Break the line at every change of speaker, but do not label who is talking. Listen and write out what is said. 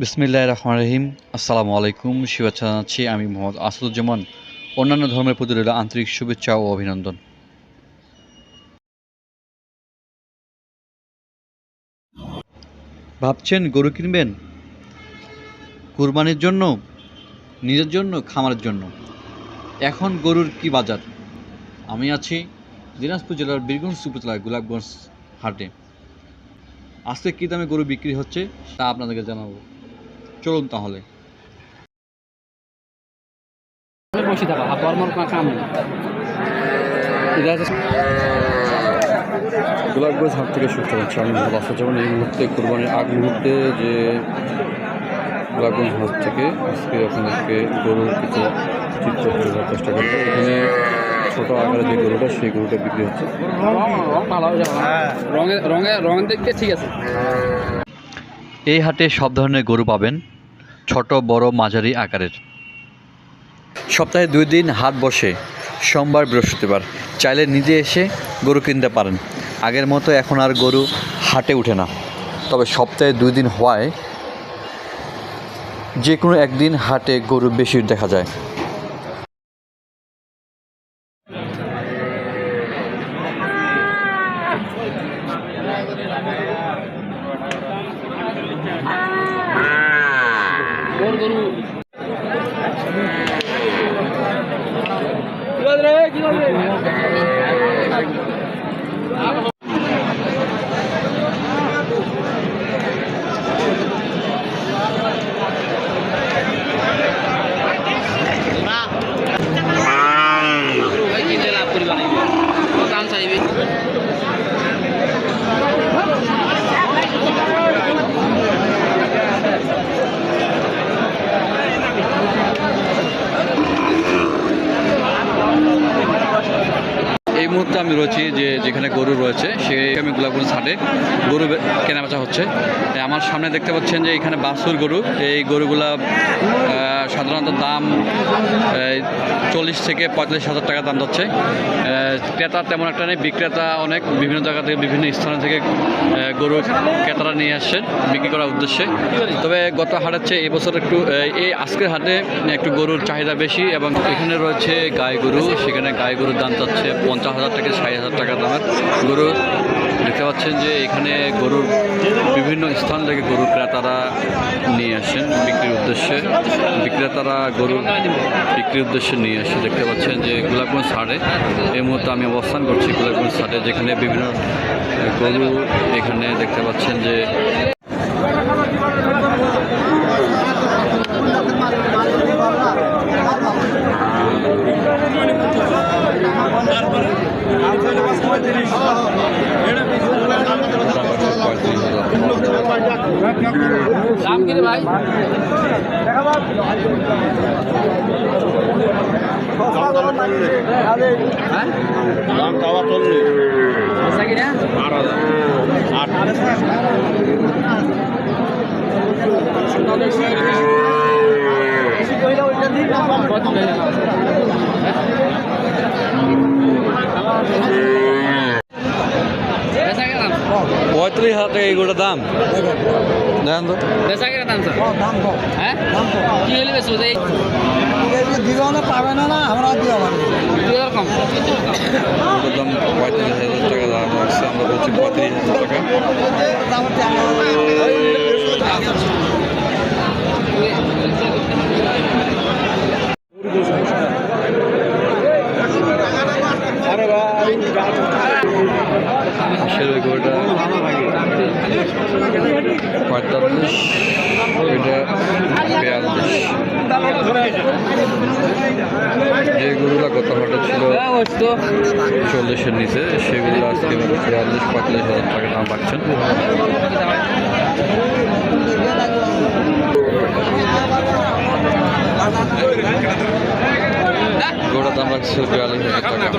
বিসমিল্লাহ রহমান রহিম। আসসালামু আলাইকুম, শুভেচ্ছা জানাচ্ছি আমি মোহাম্মদ আসাদুজ্জামান। অন্যান্য ধর্মের প্রতি রইল আন্তরিক শুভেচ্ছা ও অভিনন্দন। ভাবছেন গরু কিনবেন? কুরবানির জন্য, নিজের জন্য, খামারের জন্য। এখন গরুর কি বাজার? আমি আছি দিনাজপুর জেলার বীরগঞ্জ উপজেলার গোলাপগঞ্জ হাটে। আজকে কী দামে গরু বিক্রি হচ্ছে তা আপনাদেরকে জানাব। চলুন তাহলে।
বসে থাকা কাম
গোলাপগঞ্জ হাট থেকে শুরু হচ্ছে আমি মোহাম্মদ আসাদুজ্জামান এই মুহূর্তে কোরবানির আগ মুহূর্তে যে গোলাপগঞ্জ হাট থেকে আজকে আপনাদেরকে গরুর কিছু চিত্র তুলে ধরার চেষ্টা করব এখানে ছোটো আকারের যে গরুটা সেই গরুটা বিক্রি হচ্ছে।
রঙে রঙে রঙের দিক ঠিক আছে।
এই হাটে সব ধরনের গরু পাবেন, ছোট, বড়, মাঝারি আকারের। সপ্তাহে দুই দিন হাট বসে, সোমবার, বৃহস্পতিবার। চাইলে নিজে এসে গরু কিনতে পারেন। আগের মতো এখন আর গরু হাটে ওঠে না। তবে সপ্তাহে দুই দিন হওয়ায় যে কোনো একদিন হাটে গরু বেশি দেখা যায়।
গরু গরু লাভ করিবা নাই দাম চাইবে
এই মুহূর্তে আমি রয়েছি যে যেখানে গরু রয়েছে, সেই আমি গোলাপগঞ্জ হাটে গরু কেনাবেচা হচ্ছে। আমার সামনে দেখতে পাচ্ছেন যে এখানে বাসুর গরু। এই গরুগুলা সাধারণত দাম চল্লিশ থেকে পঁয়তাল্লিশ হাজার টাকা দাম যাচ্ছে। ক্রেতা তেমন একটা নেই, বিক্রেতা অনেক, বিভিন্ন জায়গা থেকে, বিভিন্ন স্থান থেকে গরু ক্রেতারা নিয়ে আসছেন বিক্রি করার উদ্দেশ্যে। তবে গত হাটের চেয়ে এবছর একটু এই আজকের হাটে একটু গরুর চাহিদা বেশি এবং এখানে রয়েছে গাই গরু, সেখানে গাই গরুর দাম যাচ্ছে পঞ্চাশ হাজার থেকে ষাট হাজার টাকা দামের গরু। দেখতে পাচ্ছেন যে এখানে গরুর বিভিন্ন স্থান থেকে গরু ক্রেতারা নিয়ে আসেন বিক্রির উদ্দেশ্যে। বিক্রেতারা গরুর বিক্রির উদ্দেশ্যে নিয়ে আসে। দেখতে পাচ্ছেন যে গোলাপগঞ্জ হাটে এই মুহূর্তে আমি অবস্থান করছি গোলাপগঞ্জ হাটে, যেখানে বিভিন্ন গরু এখানে দেখতে পাচ্ছেন যে
দাম কি রে ভাই? হ্যাঁ?
দাম হাজার আট
কত হয়ে গেল বেচা কেনা
পঁয়ত্রিশ হাজার টাকা এই গরুটার দাম। দেখেন তো।
বেচা কেনা দাম স্যার? হ্যাঁ কি হলে বেচবো এই
দিগনে পাবে না না আমরা দিও মানে
দুই কম।
দাম পঁয়ত্রিশ হাজার টাকা দাম রাখছে আমরা বলছি পঁয়ত্রিশ হাজার টাকা। পঁয়তাল্লিশ, এটা বিয়াল্লিশ। যে গরুগুলো গত হাটে ছিল চল্লিশের নিচে, সেগুলো আজকে বিয়াল্লিশ, পঁয়তাল্লিশ হাজার টাকা দাম পাচ্ছেন। গোটা দাম রাখছে বিয়াল্লিশ হাজার টাকা।